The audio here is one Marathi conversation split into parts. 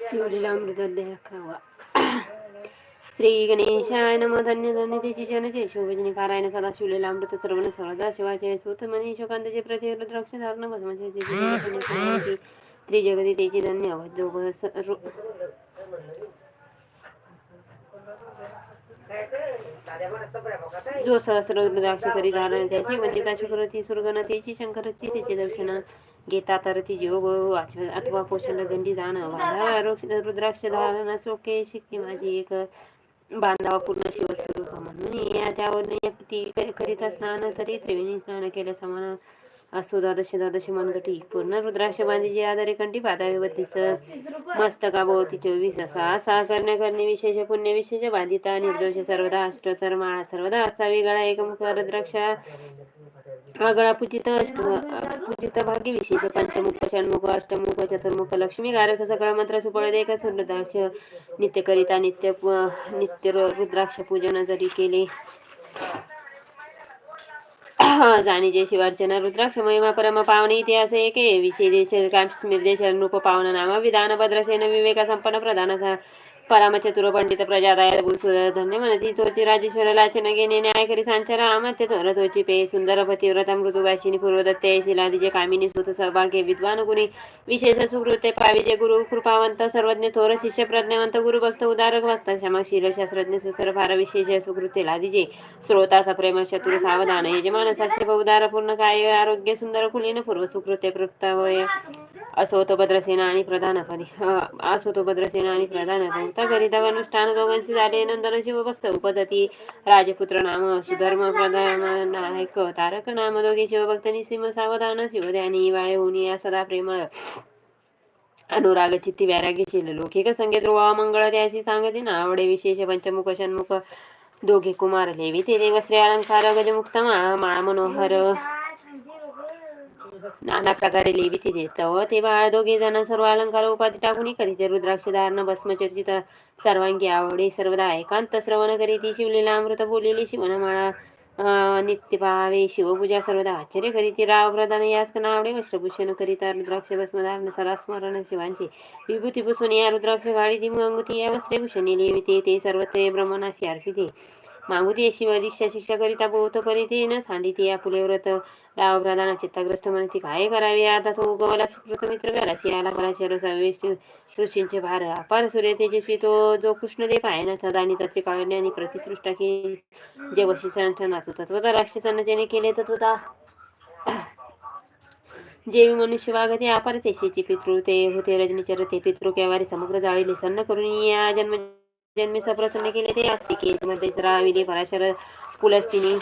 शिवलीला अमृतोदय अकरावा श्री गणेशाय नम धन्य धन्य त्याची जनचे शोभजनी पारायण सदा शिवलेला अमृत सर्वण सर्वदा शिवाचे सूत मनी शोकांताचे प्रति रुद्राक्ष धारण भस्माचे त्रिजगती त्याची धन्य जो सहस्र रुद्राक्ष करी धारण त्याची वंदिता शुक्रती सुरगणतेची शंकरची त्याचे दर्शन घेता तर ती जीव बहु अथवा पोषण गंधी जाणं रुद्राक्ष धारण सोके शिक्की माझी एक बांधावा पूर्ण शिवस्वरूप म्हणून या त्यावर ती करीता स्नान तरी त्रिवेणी स्नान केल्या समान असो द्वादश द्वादश मनगटी पूर्ण रुद्राक्ष बांधीची आधारे कंठी पादावे बत्तीस मस्तकाभोवती चोवीस असा. असा करण्या करणे विशेष पुण्य विशेष बाधिता निर्दोष सर्वदा अष्टोत्तर माळा सर्वदा असावी गळा एकमुख रुद्राक्ष आगळा पूजित अष्ट पूजित भाग्य विशेष पंचमुख षण्मुख अष्टमुख चतुर्मुख लक्ष्मी कारक सकळ मंत्र सुपळ देख रुद्राक्ष नित्य करिता नित्य नित्य रुद्राक्ष पूजन जरी केले जाणी जय शिवार्चना रुद्राक्ष महिमा परम पावने इतिहास एके विषय देश काश्मीर देश रूप पावन नाम विधान भद्रसेन विवेक संपन्न प्रधान स- परम चतुर पंडित प्रजादाय धन्य म्हणती तोची राजेश्वर लाचन घेणे न्याय करी सांचार अमात्य थोर तोची पे सुंदर पतिव्रता मृदुभाषिनी पूर्वदत्ते शिलादिजे कामिनी सुत सहभाग्य विद्वान गुणी विशेष सुकृत्य पाविजे गुरु कृपावंत सर्वज्ञ थोर शिष्य प्रज्ञावंत गुरुभक्त उदारक भक्त क्षमाशील शास्त्रज्ञ सुसर फार विशेष सुकृतेला दिजे श्रोताचा प्रेम चतुर सावधान यजमान साक्षी बहुदार पूर्ण काय आरोग्य सुंदर कुलीन पूर्व सुकृते प्रक्त होय असो तो भद्रसेना आणि प्रधानपदी असो तो भद्रसेना आणि प्रधानपदी करिता अनुष्ठान दोघांशी झाले नंतर शिव भक्त उपदती राजपुत्र नाम सुधर्म प्रधान नायक तारक नाम दोघे शिवभक्त निसिम सावधान शिवध्यानी वाळे होणी या सदा प्रेमळ. अनुराग चित्ती वैराग्यशील लौकिक संगीत ध्रुवा मंगळ त्याची सांगते ना आवडे विशेष पंचमुख षण्मुख दोघे कुमार लेवी ते देवश्री अलंकार गजमुक्तमा माळ मनोहर. नाना प्रकारे लेवी ते देत व ते बाळ दोघे जण सर्व अलंकार उपाधी टाकून करीते रुद्राक्ष धारण भस्मचर्चित सर्वांगी आवडे सर्वदा एकांत श्रवण करी ती शिवलेला अमृत बोललेली शिवनमाळा अं, नित्य पावे शिवपूजा सर्वदा आश्चर्य करीती राव प्रधान यास आवडे वस्त्रभूषण करिता रुद्राक्ष भस्म धारण सदा स्मरण शिवांचे. विभूती पुसून या रुद्राक्ष गाडी ती अंगुती या वस्त्रभूषणे लेविते ते सर्वत्र ब्रह्मणासी अर्पिते मागुती शिव दीक्षा शिक्षा करिता बहुत परिते न सांडिते या फुले व्रत. राव प्रधान चित्ताग्रस्त म्हणती काय करावे? आता तो उगवला सुकृत मित्र घरासी आला पराशर सवेश ऋषींचे भार. अपार सूर्य तेजस्वी तो जो कृष्णदेव आहे ना सदानी तत्वे काळणे आणि प्रतिसृष्टा की जे वशी संचनात तत्वता राक्षसांना ज्याने केले तत्वता जेवी मनुष्य वागते अपार तेशेची पितृ. ते होते रजनीचर ते पितृ केवारी समग्र जाळीले सन्न करून या जन्म जन्मी सप्रसन्न केले ते असते केस मध्ये राविले पराशर पुलस्तिनी.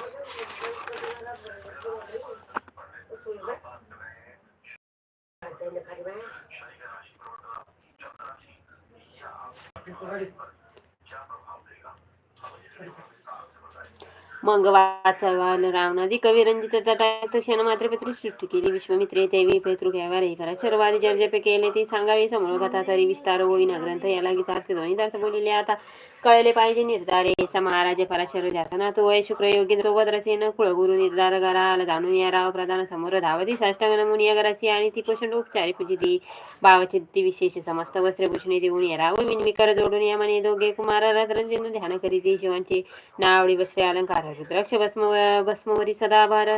मग वाचवाल रावणादी कवी रंजित क्षण मात्र पितृ सृष्टी केली. विश्वमित्रे देवी पितृ घ्यावा रे करा शर्वादी जर्जप केले. ते सांगावे समोर कथा तरी विस्तार होईना ग्रंथ. याला गीतार्थ ध्वनितार्थ बोलिले. आता कळले पाहिजे निर्धारे. समाराजे पराशर ध्यासना तो वय शुक्र योग्य तो भद्रसेन कुळगुरु निर्धार करा जाणून या राव प्रधान समोर धावती साष्टांग मुनिया गरासी आणि ती पोषण उपचारी पूजिती भावचित्ती विशेष समस्त वस्त्रभूषणे देऊन या राव विनविकर जोडून या म्हणे दोघे कुमार रंजन ध्यान करीती. शिवांचे नावडी वस्त्रे अलंकार रुद्राक्ष भस्म भस्मवरी सदाभार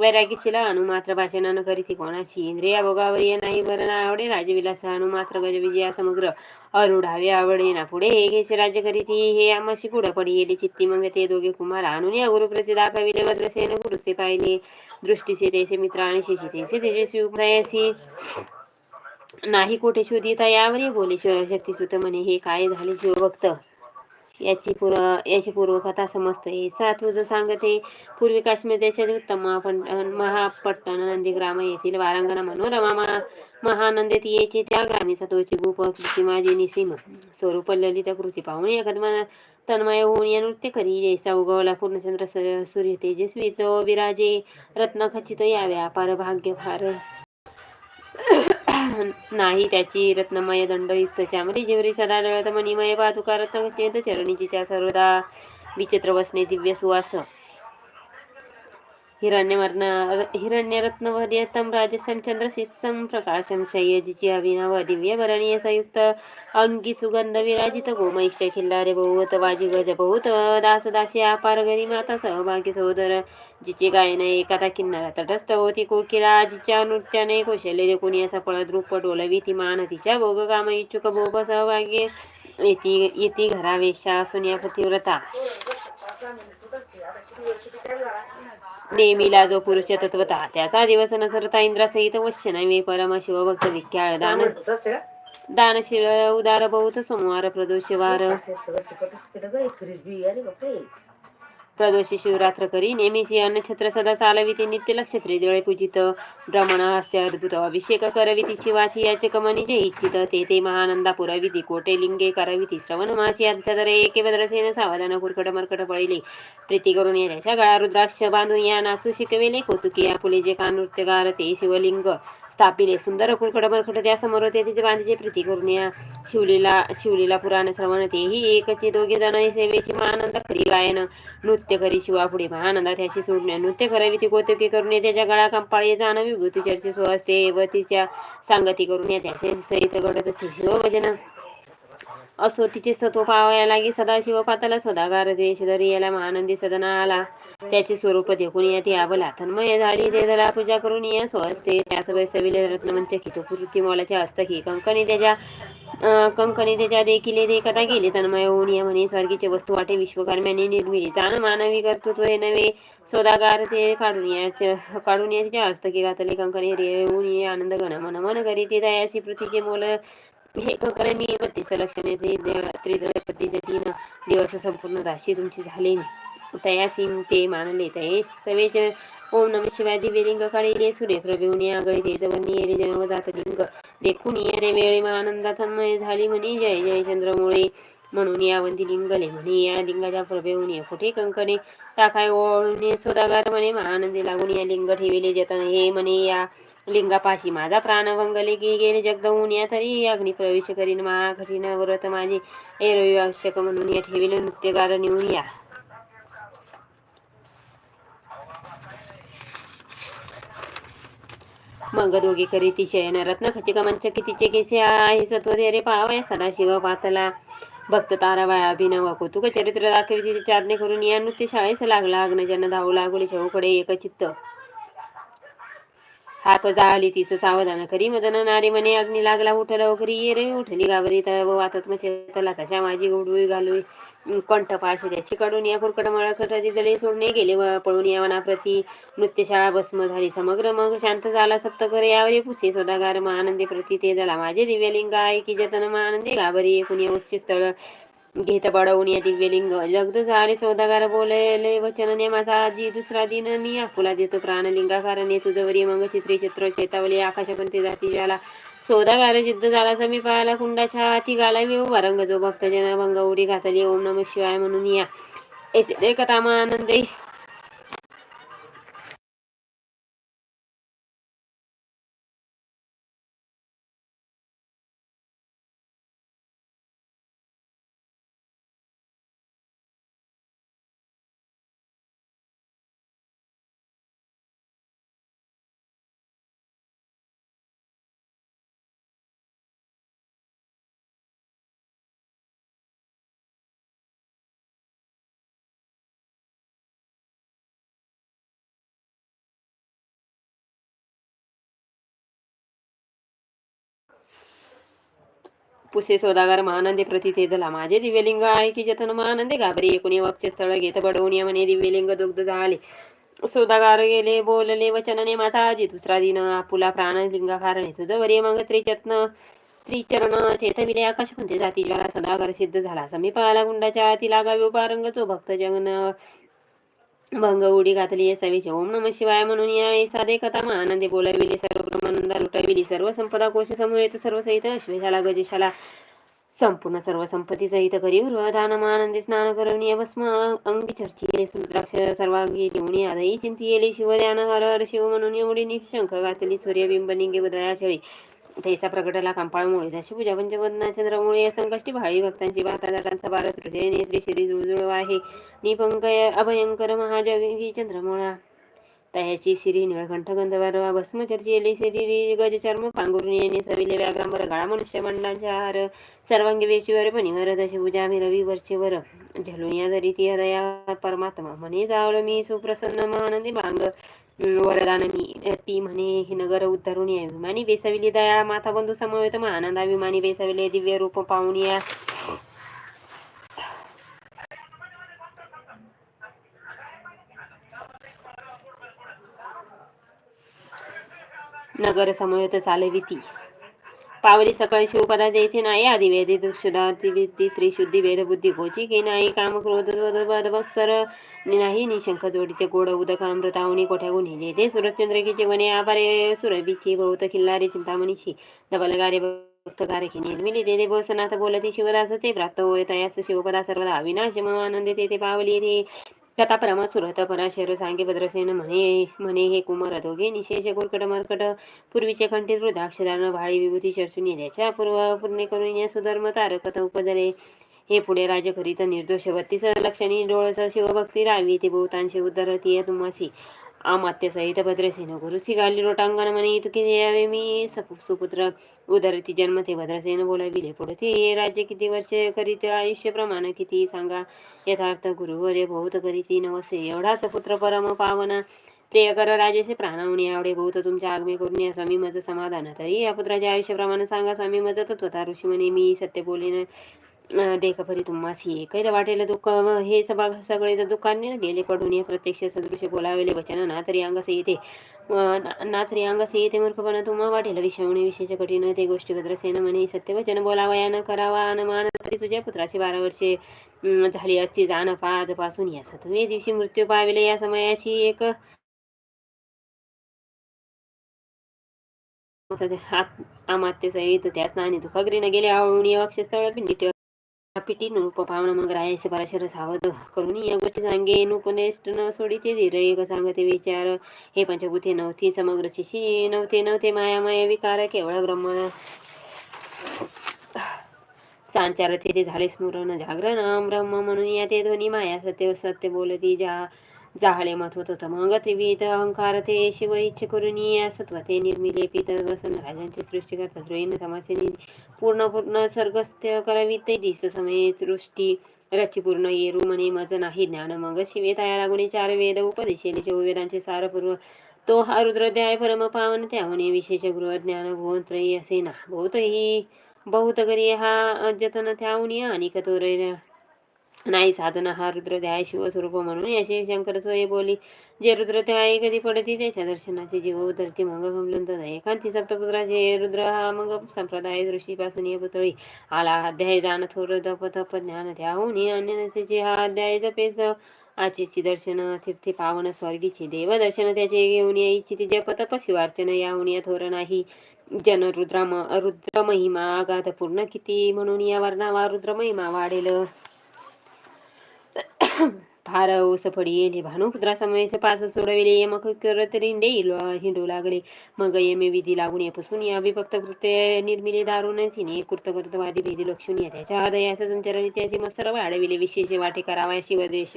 वैरागीशीला अणुमात्र भाषण न करीती कोणाशी इंद्रिया भोगावरी नाही बरं ना आवडे राजविलास अणुमात्र गजविजया समग्र अरुढावे आवडे ना पुढे. हे घेश राज्य करीती हे आम्हाशी पुढं पडी येले चित्ती मग ते दोघे कुमार. आणून या गुरुप्रती दाखविले वद्रसेन गुरुसे पाहिले. दृष्टीसे तैसे मित्र आणि शिशी तेसे तेजस्वी उपदयासी नाही कोठे शोधिता यावरी बोले शिव शक्तिसुत म्हणे. हे काय झाले शिवभक्त? याची पूर्व याची पूर्वकथा समजते. सा तुझं सांगते पूर्वी काश्मीर देशात उत्तम महापट्टण नंदीग्राम येथील वारांगणा मनोरमा महानंदेत यायचे. त्या ग्रामी सतोची भूप कृती माझी निसीम स्वरूप ललित कृती पाहून एकदम तन्मय होऊन या नृत्य करी. जैसा उगवला पूर्णचंद्र सूर्य तेजस्वी तो विराजे रत्न खचित याव्या पार भाग्य फार नाही त्याची रत्नमय दंडयुक्त चामरी जेवरी सदा डळत मणिमय पादुका रत्न चेत चरणीची सर्वदा विचित्र वसने दिव्य सुवास. हिरण्यवर्ण हिरण्यरत्नवर्यतम राजसं चंद्रशिस्सं प्रकाशं शय्यजिची अभिनव दिव्य भरणीय संयुक्त अंगी सुगंध विराजित गोमैश्य खिल्लारे बहुत वाजी गज बहुत दास दासी अपार गरी माता सहभागी सहोदर जिची गायन एखादा किन्नरा तटस्थ होती कोकिला जिच्या नृत्याने कौशल्य देखून असा फळद्रूप डोलवी ती मान तिच्या भोग काम इच्छुक भोग सहभागी येती येती घरावेशा सुन्या पतिव्रता. नेमीला जो पुरुष तत्वता त्याचा दिवस नसरता इंद्रासहित वश्य नव्हे परम शिवभक्त विख्याळ दान दानशील उदार बहुत सोमवार प्रदोष वार प्रदोषी शिवरात्र करी. नेहमीची अन्नछत्र सदा चालविते नित्य लक्ष त्रिदळे पूजित. ब्राह्मण हस्ते अद्भुत अभिषेक करविती शिवाची याचे कमनी जे इच्छित. ते ते महानंदा पुरविती कोटे लिंगे करविती श्रवण माशी अंत्यदरे एके भद्रसेन सावधान कुरकट मरकट पळिले. प्रीती करून येण्याच्या गळा रुद्राक्ष बांधून या नाचू शिकविले. कौतुकी आपुले जे का नृत्यगार ते शिवलिंग. स्थापिले सुंदर कुरकट मरकट त्या समोर ते तिचे बांधीचे प्रीती करून या शिवलीला शिवलीला पुराण श्रवण तेही एकचे दोघे जण सेवेची महानंद खरी गायन नृत्य करी शिवा पुढे. महानंदा त्याशी सोडणे नृत्य करावी ती गोतकी करून त्याच्या गळा कंपाळी जाणं विभूती चर्चे असते. व तिच्या सांगती करून या त्याचे सहित घडत असे शिवभजन असो तिचे सत्व पावाया लागे सदाशिव पाताला सदागार देश दरी याला महानंदी सदना आला. त्याचे स्वरूप देखून या ती आबला तन्मय झाली. ते झाला पूजा करून या स्वस्ते त्यास वैसविले रत्नमंच खितो पूर्ती मोलाच्या हस्तकी. कंकणी त्याच्या कंकणी त्याच्या देखील ते कथा गेले. तन्मय होऊन या म्हणे. स्वर्गीचे वस्तू वाटे विश्वकर्म्याने निर्मिली. जाण मानवी कर्तृत्व हे नवे सोदागार ते काढून या काढून या तिच्या हस्तकी घातले. कंकणी रेऊन ये. आनंद गण मन मन करी ते दयाशी पृथ्वीचे मोल हे कंकण मी बत्तीस लक्षणे त्रिदशपतीचे तीन दिवस संपूर्ण राशी तुमची झाली तयासी ते मानले तये सवेच ओम नम शिवाय दिव्यलिंग काढिले सूर्य प्रभिवने आगळे ते जवनी येरे जन्म जात लिंग देखून येरे वेळी आनंदातमय झाली म्हणे जय जय चंद्रमुळे. म्हणून या वंदी लिंगले म्हणे या लिंगाच्या प्रभेहून कुठे कंकणे टाकाय ओळणे सोदागार म्हणे महानंदी लागून या लिंग ठेविले जतन हे म्हणे या लिंगापाशी माझा प्राण वंगले की गेले जगदहून या तरी अग्निप्रवेश करीन मा कठीण व्रत माझे एरवी आवश्यक म्हणून या ठेविले नृत्यगार नेऊन या. मग दोघे करी तिचे रत्न खचिका मंच कितीचे केसे आहे सत्वधेरे पावया सदाशिव पातला. भक्त ताराबाया अभिनव कौतुक चरित्र दाखवी तिथे चारणे करून या नृत्य शाळेस लागला. अग्नजन धावू लागले चौकडे एकचित्त हाप जाळली तीस सावधान. करी मदन नारी म्हणे अग्नी लागला उठला. वखरी ये रे उठली गावरी तव वातत चेतला तशा माझी गोडवी घालवी कंठ पाश त्याची काढून या कुरकड मळकट दिले सोडणे गेले व पळून या वनाप्रती नृत्यशाळा भस्म झाली समग्र मग शांत झाला सप्त करे यावरे पुसे सोदागार मा आनंदी प्रती ते झाला माझे दिव्यलिंग आहे की जतन मा आनंदी गाभरी एकूण उच्च स्थळ घेत बडवून या दिव्यलिंग जगद झाले सौदागार बोलले वचन नेमाचा आजी दुसरा दिन मी आकुला देतो प्राणलिंगा कारण तुझवरी मग चित्री चित्र चेतावले आकाशपंथी जाती ज्याला सौदागार सिद्ध झाला पाहायला कुंडाच्या हाती गाला विव रंग जो भक्तजन भंग उडी घातली. ओम नम शिवाय म्हणून या. ऐसे कथा आनंदे पुसे सौदागर महानंदे प्रति धला माझे दिव्यलिंग आहे की जतन महानंदे घाबरी एकूण वक्ष स्थळ घेत बडवून म्हणे दिव्यलिंग दुग्ध झाले सौदागार गेले बोलले वचनने माझा आजी दुसरा दिन आपुला प्राणलिंगा कारणे तुझं वरे मग त्रिचत्न त्रिचरण चेतविले आकाश म्हणते जाती ज्वाला सदागार सिद्ध झाला समीपाला गुंडाच्या हाती लागावे उपारंग चो भक्त जगन भंग उडी घातली सवीचे ओम नम शिवाय म्हणून या साधे कथा महानंदे बोलाविले सर्व ब्रह्मानंदा लुटाविली सर्व संपदा कोश समूह येत सर्व सहित अश्वेशाला गजेशाला संपूर्ण सर्व संपत्ती सहित करी दान आनंदी स्नान करून भस्म अंगी चर्चिले सुद्राक्ष सर्वांगी लिहून आदही चिंतियेले शिवध्यान हर हर शिव म्हणून एवढी निशंख घातली सूर्यबिंब निंगे उदया छळी. तैसा प्रगटला कांपाळमुळे दशी पूजा पंचवदना चंद्रमुळे संकष्टी भाळी भक्तांची बाता जाटांचा भारत हृदय नेत्री श्री जुळजुळ आहे निपंकय अभयंकर महाजगी चंद्रमुळा. तयाची श्री निळकंठ गंधर्व भस्म चर्चिली. सिरी गजचर्म पांघरून येणे सविले व्याघ्रांबर गाळा मनुष्य मंडळांच्या हार सर्वांगी वेशीवर पणीवर दशभुजा मी रवी वरचेवर झलून या दरी ती हृदया परमात्मा म्हणे जावळ मी सुप्रसन्न म आनंदी बांग वरदान मी ती म्हणे हे नगर उद्धरून या. विमानी बेसाविली दया माथा बंधू समवेत मग आनंदा. विमानी बेसाविले दिव्य रूप पाहून या. नगर समवेत चालविती पावली सकाळी शिवपदा देथे नाही आदी वेदी दुःशुदा त्रिशुद्धी वेद बुद्धी की नाही काम क्रोध वद नाही निशंक जोडीचे गोड उदक अमृतावणी कोठ्या गुन्हे जेथे सुरचंद्रकीचे वने आभारे सुरभीची बहुत खिल्लारी चिंतामणीशी दबलगारे भक्तगारे की निर्मिली तेथे बसनाथ बोलती शिवदास ते प्राप्त होय तयास शिवपदा सर्वदा अविनाश मग आनंद ते पावली ते कथा परमा सुरत पराशर सांगे भद्रसेन म्हणे म्हणे हे कुमार दोघे निशेष गुरकट मरकट पूर्वीचे कंठित रुद्राक्षदान भाळी विभूती शर्षून येण्याच्या पूर्व पूर्णे करून या सुधर्म तारकत उपदरे हे पुढे राज करीत निर्दोष बत्तीस लक्षणी डोळस शिवभक्ती रावी ते बहुतांशी उद्धरती तुम्हासी आमात्य सहित भद्रसेन गुरुसी गाली रोटांगण म्हणे इतके यावे मी। सपु सुपुत्र उदरती जन्म ते भद्रसेन बोलाविले पुढे हे राज्य किती वर्षे करीत आयुष्य प्रमाण किती सांगा। यथार्थ गुरुवरे बहुत करीती नवसे। एवढाच पुत्र परम पावना। प्रिय कर राजेशे प्राणावणी आवडे बहुत तुमच्या आगमे करून या स्वामी माझं समाधान तरी। या पुत्राच्या आयुष्याप्रमाणे सांगा। स्वामी मज तत्वता ऋषी म्हणे मी सत्य बोलीन। देख फरी तुम्हास ये कैल वाटेल दुःख हे सभा सगळे तर दुःखाने गेले पडून. हे प्रत्यक्ष सदृश बोलावेले वचन. ना तरी अंगस येते. ना तरी अंगस येते मूर्खपणा तुम्हा वाटेल. विषवणे विशेष कठीण. ते गोष्टी भद्रसेन म्हणे सत्यवचन बोलावा या करावा. न मान तरी तुझ्या पुत्राची बारा वर्षे झाली असती. जाण पाच पासून या सतवे दिवशी मृत्यू पाविले. या समयाशी एक आमात्य सहित त्या स्नाने दुखाग्रीने गेले. आवळून या वक्षस्थळ पिंडी पिटी नुप पावण मग रायस पराशर सावध करून या गोष्टी सांगे. नुपनेष्ट न सोडी ते धीर एक सांगते विचार. हे पंचभूते नव्हती समग्र शिशी नव्हते नव्हते मायामय विकार केवळ ब्रह्म. सांचार ते झाले स्मरण जागरण. ब्रह्म म्हणून या ते ध्वनी माया सत्य सत्य बोलती जा. जाहळे मत होत मग त्रिविध अहंकार ते शिव इच्छ करून सत्व ते निर्मिले पित वसन राजांची सृष्टी करतात द्रोहीन तमासे पूर्ण पूर्ण सर्गस्त्य करावी ते दिस समय सृष्टी. रची पूर्ण येरू म्हणे मज नाही ज्ञान मग शिवे तया लागुने चार वेद उपदेशेले वेदांचे सार पूर्व तो हा रुद्रध्याय परम पावन त्याहून विशेष गृह ज्ञान भुवंत्रयी असे ना. बहुत बहुत करी हा जतन त्याहून आणि कतोर नाही साधना हा रुद्र ध्याय शिवस्वरूप म्हणून याशी शंकर सोय बोली. जे रुद्र रुद्रध्याय कधी पडती त्याच्या दर्शनाचे जीव उतरती. मग गमलंत एखादी सप्तपुत्राचे रुद्र हा मग संप्रदाय दृष्टीपासून ये पुतळी. आला अध्याय जाण थोर दप तप ज्ञान त्याहून. अन्य नसेचे हा अध्याय जपेच. आचेची दर्शन तीर्थे पावन स्वर्गीचे देव दर्शन त्याचे घेऊन यायची. जप पतप शिवार्चन याहून या थोर नाही. जन रुद्राम रुद्र महिमा अगाध पूर्ण किती? म्हणून या वर्णावा रुद्र महिमा वाढेल. फार ओस फडी येणे भानुपुत्रा समयस पास सोडविले यमक करत रिंडे हिंडू लागले मग यमे विधी लागून येपासून या विभक्त कृत्य निर्मिले दारुण तिने कृत वादी भेदी लक्षून या त्याच्या हृदयास संचरण त्याचे मत्सर वाढविले विशेष वाटे करावा शिवदेश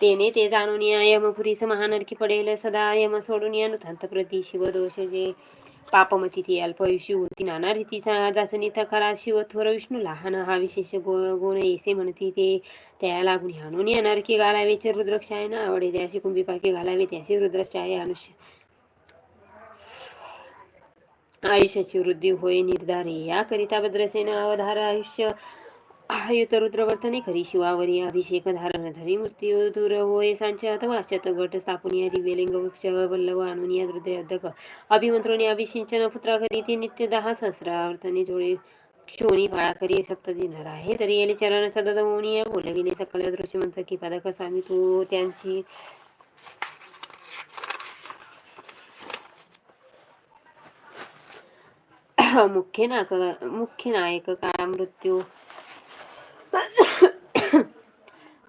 तेने ते जाणून या यमपुरीस महानरकी पडेल सदा यम सोडून या नुथंत प्रती शिवदोष जे पापमती ती अल्पयुषी होती नाना रीती जासनी खरा शिव थोर विष्णू लहान हा विशेष गो गुण येसे म्हणती ते त्या लागून हाणून येणार की घालावे आहे ना आवडे त्याशी कुंभी पाकी घालावे त्याशी आहे अनुष्य. आयुष्याची वृद्धी होय निर्धारे. याकरिता भद्रसेन अवधार आयुष्य. आयुत रुद्रवर्तने खरी शिवावरी अभिषेक धारण धरी मृत्यू दूर होय सांच अथवा शत गट स्थापून या दिव्यलिंग वृक्ष वल्लभ आणून या हृदयोदक अभिमंत्रोने अभिषिंचन पुत्रा करीती नित्य दहा सहस्रावर्तने जोडे शोनी बाळाकरी सप्त दिनार आहे? तरी येले चरण सदत होऊन या बोलविले सकल दृश्य म्हणतात की पदक स्वामी तू त्यांची मुख्य नाक मुख्य नायक काळा मृत्यू.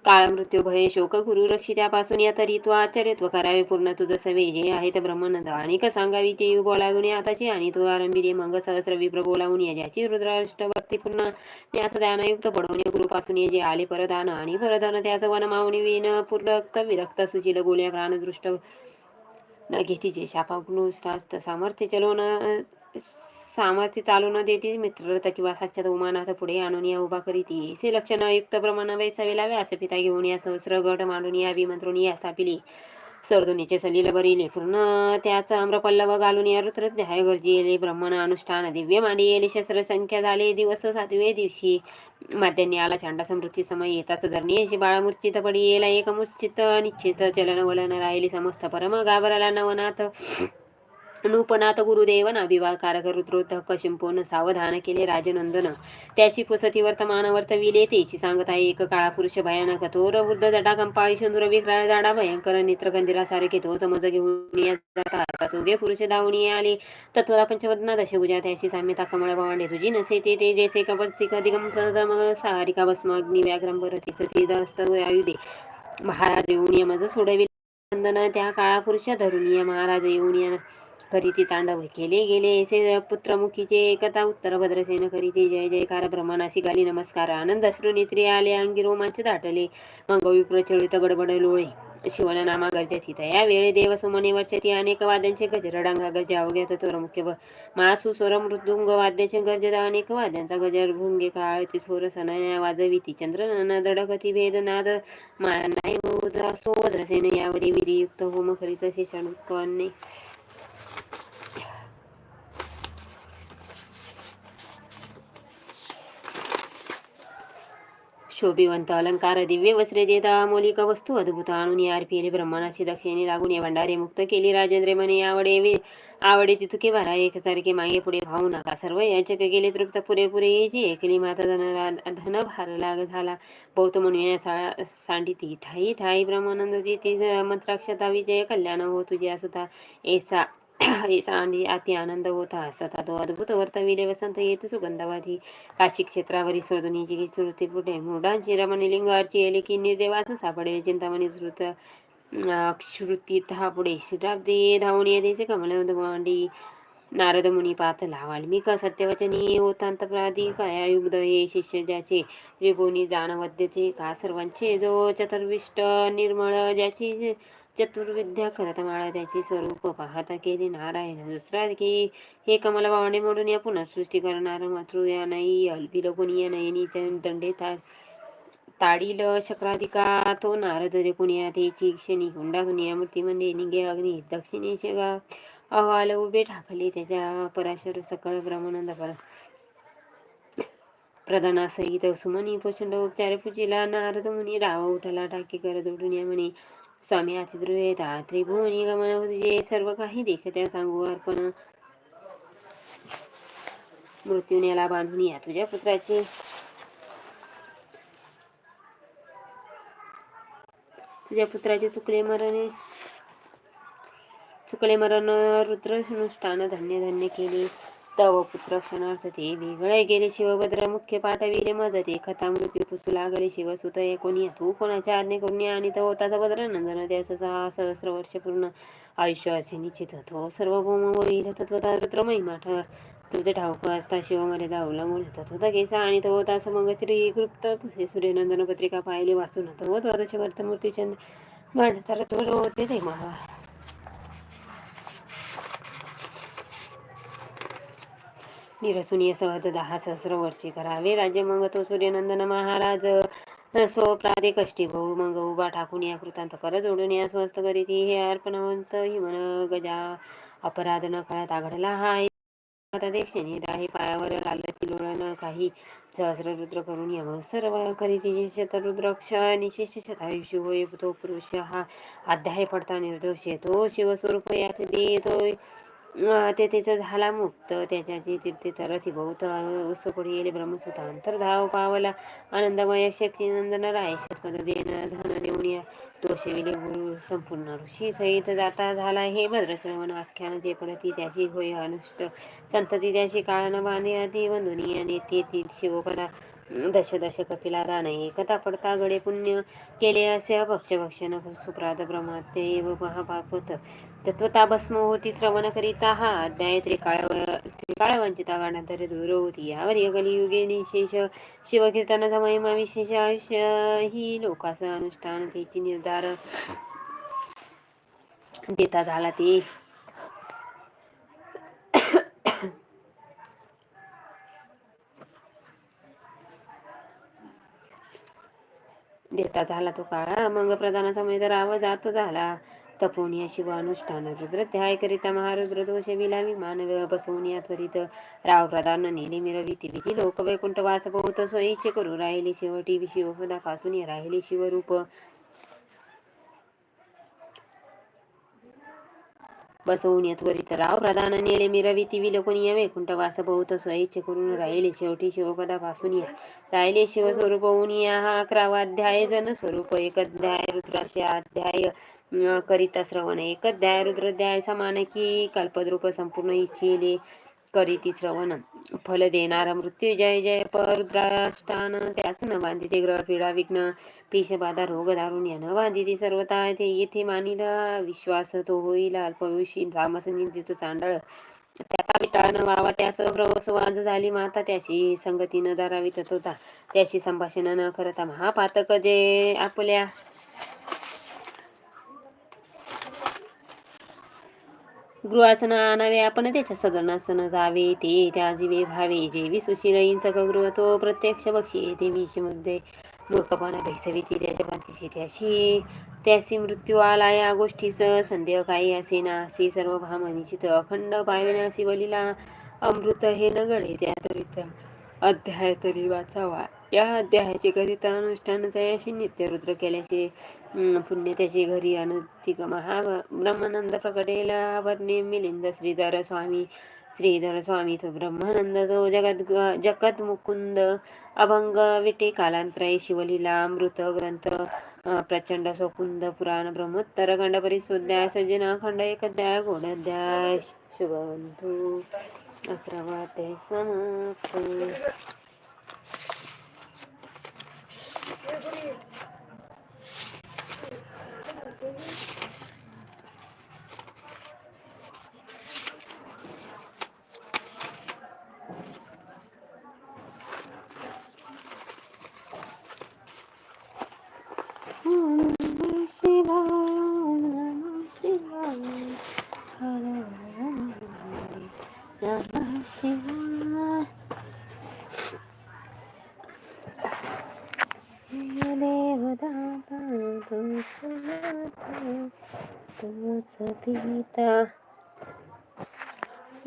काळ मृत्यू भय शोक गुरु रक्षित्यापासून या तरी तो आश्चर्यत्व करावे. पूर्ण तुझ सवे जे आहे ते ब्रह्मानंद. आणि का सांगावी ते यु बोलावून आताची आणि तू आरंभिले मंग सहस्र विप्र बोलावून या ज्याची रुद्राष्टभक्ती पूर्ण त्यास ज्ञानयुक्त पडवणे गुरुपासून ये जे आले परदान आणि परदान त्याच वन मावणी विन पूर्ण विरक्त सुचिल गोल्या प्राणदृष्ट न घेतीचे शापाग्नुष्टास्त सामर्थ्य चलवून सामर्थ्य चालू न देती मित्ररथ किंवा साक्षात उमानाथ पुढे आणून या उभा करीती. से लक्षण युक्त प्रमाण वैसावे लावे असं पिता घेऊन या सहस्र गट मांडून या विमंत्रून या स्थापिली. सरदुनीचे सलील बरिले पूर्ण त्याच अम्रपल्लव घालून या रुत्र ध्याय गरजी येले ब्रह्मण अनुष्ठान दिव्य मांडी येले शस्त्र संख्या झाले दिवस सातवे दिवशी माध्यान्नी आला चांडा समृद्धी समय येताच धरणी अशी पडी येला एकमूर्चित निश्चित चलन वलन राहिली समस्त परम गाभराला नवनाथ. नूपनाथ गुरुदेवन अभिवाकारक रुद्रोधक शिंपोन सावधान केले राजनंदन. त्याची पुसती वर्तमान वर्तविले तेची आहे एक काळा पुरुष भयानक थोर वृद्ध जटा कंपाळी शंदुर विक्राळ जाडा भयंकर नेत्र गंधीरा सारखे तो समज घेऊन जाता सोगे पुरुष धावणी आले. तत्वला पंचवदना दशभुजा त्याची साम्यता कमळ भांडे तुझी नसे ते ते जैसे कपस्तिक दिगंपदम सारिका भस्म अग्नि व्याघ्रम भरती सती दस्त आयुधे महाराज येऊन माझं मज सोडविले नंदन. त्या काळा पुरुष धरून महाराज येऊन करीती तांडव केले गेले. असे पुत्रमुखीचे एकता उत्तर भद्रसेन करीती जय जयकार ब्रह्मणासी गाली नमस्कार. आनंद अश्रू नेत्री आले अंगी रोमांच दाटले. मंगवी प्रचलित गडबड लोळे. शिवन नामा गर्जती. या वेळे देव सुमने वर्षती अनेक वाद्यांचे गजर डांगा गज अवघ्यात तोरमुख्य मासू स्वर मृदुंग वाद्याचे गरज अनेक वाद्यांचा गजर भुंगे काळ ती थोर सनया वाजविती चंद्र दडकती वेदनाद मानाय सोद्रसेन यावरी विधियुक्त होम करीत शेषाणुकने शोभिवंत अलंकार दिव्य वस्त्रे देता अमोलिक वस्तू अद्भुत आणून यार ब्रह्मानाची दक्षिणे लागून या भंडारे मुक्त केली. राजेंद्र मने आवडे वि आवडे तितुके भरा एकसारखे मागे पुढे भाऊ नका. सर्व याचक गेले तृप्त पुरेपुरे जी एकली माता धन धन भार लाग झाला. बौद्ध म्हणून या सा सांडिती ठाई ठाई ब्रह्मानंद ती मंत्राक्षता विजय कल्याण हो तुझ्या सुद्धा ऐसा आणि अति आनंद होता असता तो अद्भुत वर्तविले वसंत येत सुगंधवादी काशी क्षेत्रावरी स्वर्धुनीची श्रुती पुढे मुढांची रमणी लिंगारची येले की निर्देवाच सापडेल चिंतामणी श्रुत श्रुती हा पुढे श्रीराब्दी धावून येते कमल मांडी नारद मुनी पाथला वाल्मिक सत्यवचनी होतांत प्राधिक युग्ध हे शिष्य ज्याचे त्रिभुवनी जाणवद्यते का सर्वांचे जो चतुर्विष्ट निर्मळ ज्याची चतुर्विद्या करत माळा त्याची स्वरूप पाहता केली नारायण. दुसरा की हे कमला भावने मोडून या पुन्हा सृष्टी करणार. मातृ या नाही अल्पिलगुणी या नाही दंडे ताडील शक्राधिका तो नारद रे कुणिया त्याची क्षणी हुंडा कुनिया मूर्तीमध्ये निघे अग्नी दक्षिणेश गा अहवाल उभे ठाकले त्याच्या पराशर सकळ ब्रह्मानंद पर. प्रधानासहित सुमनी प्रचंड उपचार पूजिला नारद मुनी राव उठला टाकी करत उठून या म्हणे. स्वामी अतिद्रुयता त्रिभुवनी गमन तुझे सर्व काही देखत्या सांगू अर्पण मृत्यूनेला बांधून या तुझ्या पुत्राचे. तुझ्या पुत्राचे चुकले मरण. चुकले मरण रुद्रनुष्ठान धन्य धन्य केले. तव पुत्र क्षणार्थ ते वेगळे गेले शिवभद्र मुख्य पाठविले मज ते कथा मृत्यू पुसू लागले शिवसुत कोणी? तू कोणाच्या आज्ञे करून आणि तो होताचा भद्र नंदन त्यास सहा सहस्र वर्ष पूर्ण आयुष्य असे निश्चित तो सर्वभौम होईल तत्वता रुद्र महिमा तुझे ठाऊक असता शिवमर्यादा अवलंबून तत्वता केसा आणि तो होता मग श्री गुप्त सूर्यनंदन पत्रिका पाहिले वाचून तो द्वादश वर्तमूर्तीचंद गण तो होते ते महा. निरसुनीय सहज दहा सहस्र वर्षी करावे राज्य मग तो सूर्यनंदन महाराज. सो प्रादे कष्टी भाऊ मग उभा ठाकून या कृतांत कर जोडून या स्वस्त करीती हे अर्पणवंत हिमन गजा. अपराध न कळत आघडला हा आता राही पायावर लाल काही. सहस्र रुद्र करून यम सर्व करीती शतरुद्रक्ष निशेष शतायुष्य होय तो पुरुष हा. अध्याय पडता निर्दोष येतो शिवस्वरूप याचे देतोय. ते त्याचा झाला मुक्त त्याच्याची तीर्थे तरथी बहुत पुढे येले ब्रह्मसुता अंतर्धाव पावला आनंदमय शक्ती नंदन राय शतपद देन धन देऊन या तो शेविले गुरु संपूर्ण ऋषी सहित जाता झाला हे भद्रश्रवण आख्यान जे पडती त्याची होय अनुष्ट संतती त्याची काळन बांधे आधी वंदुनीय नेते ते शिवपदा दश दश कपिला दान एकता पडता गडे पुण्य केले असे अभक्ष भक्षण सुप्राद ब्रह्माते व महापापत. तत्वता भस्म होती श्रवण करीता हा अध्याय त्रिकाळ त्रिकाळ वंचिता गाण्यातरी दूर होती यावर कलियुगे निशेष शिवकीर्तनाचा महिमा विशेष आयुष्य ही लोकास अनुष्ठान त्याची निर्धार देता झाला ती देता झाला तो काळा मग प्रधानाचा समय राव जात झाला। तपोन या शिव अनुष्ठान रुद्र ध्याय करिता महारुद्र दोष विलामी मानव बसवून या त्वरित राव प्रधान नेले मिरविती विधी लोक वैकुंठ वास बहुत सोयीचे करू राहिले शेवटी शिवपदा पासून राहिली शिवरूप बसवून त्वरित राव प्रधान नेले मिरवी ती विलोकनीय वैकुंठ वास बहुत स्वइच्छे करून राहिले शेवटी शिवपदापासून या राहिले शिवस्वरूप होऊन या हा अकरावा अध्याय जन स्वरूप एक अध्याय रुद्राशे अध्याय करिता श्रवण एक अध्याय रुद्रध्याय समान की कल्पद्रूप संपूर्ण इच्छिले करीती श्रवण. फल देणारा मृत्यू जय जय परुद्राष्टान. त्यास न बांधिते ग्रह पीडा विघ्न पिशबाधा रोग दारुण या न बांधिते सर्वता येथे येथे मानिला विश्वास तो होईल. अल्पयुषी रामस निंदित चांडळ. त्याचा विटाळ न व्हावा. त्यास प्रवसवाज झाली माता. त्याशी संगती न दारावित होता त्याशी संभाषण न करता महापातक जे आपल्या गृहासन आणावे आपण त्याच्या सदनासन जावे ते त्या जीवे भावे. जेवी सुशील इंचक गृह तो प्रत्यक्ष बक्षी. देवीची मध्ये मूर्खपणा भैसविती त्याच्या पाठीशी त्याशी. त्याशी मृत्यू आला या गोष्टीस संदेह काही असे ना असे सर्व भामनिचित अखंड पायविनाशी वलीला अमृत हे न गळे त्या तरीत अध्याय तरी वाचावा. या अध्यायाचे करिता अनुष्ठान तयाशी नित्य रुद्र केल्याचे पुण्य त्याचे घरी अनुतिक महा ब्रह्मानंद प्रकटेला वर्णे मिलिंद श्रीधर स्वामी श्रीधर स्वामी तो ब्रह्मानंद. जो जगत जगत मुकुंद अभंग विटे कालांतराय शिवलीला अमृत ग्रंथ प्रचंड सोकुंद पुराण ब्रह्मोत्तर खंड परिशुद्ध्याय सज्जन खंड एक अध्याय गोड अध्याय. शुभवंतू. अकरावा ते समाप्त. ओम नमः शिवाय ओम नमः शिवाय हर हर महादेव नमः शिवाय हे देवदाता तूच माता तूच पिता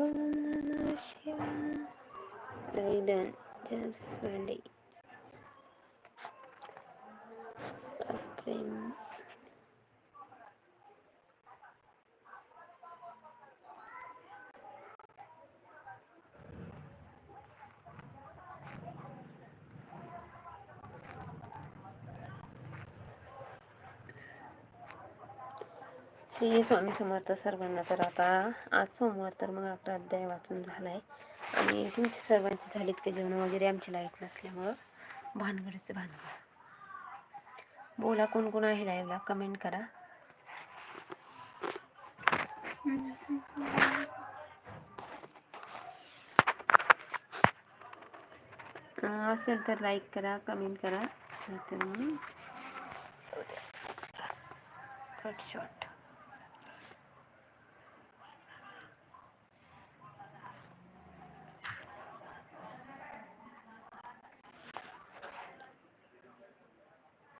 ओम नमः शिवाय श्री स्वामी समर्थ सर्वांना तर आता आज सोमवार तर मग अकरा अध्याय वाचून झाला आहे आणि तुमची सर्वांची झालीत का जेवण वगैरे आमची लाइट नसल्यामुळं? भानगडच भानगड. बोला कोण कोण आहे लाईव्हला कमेंट करा. असेल तर लाईक करा कमेंट करा. तर मग कट शॉट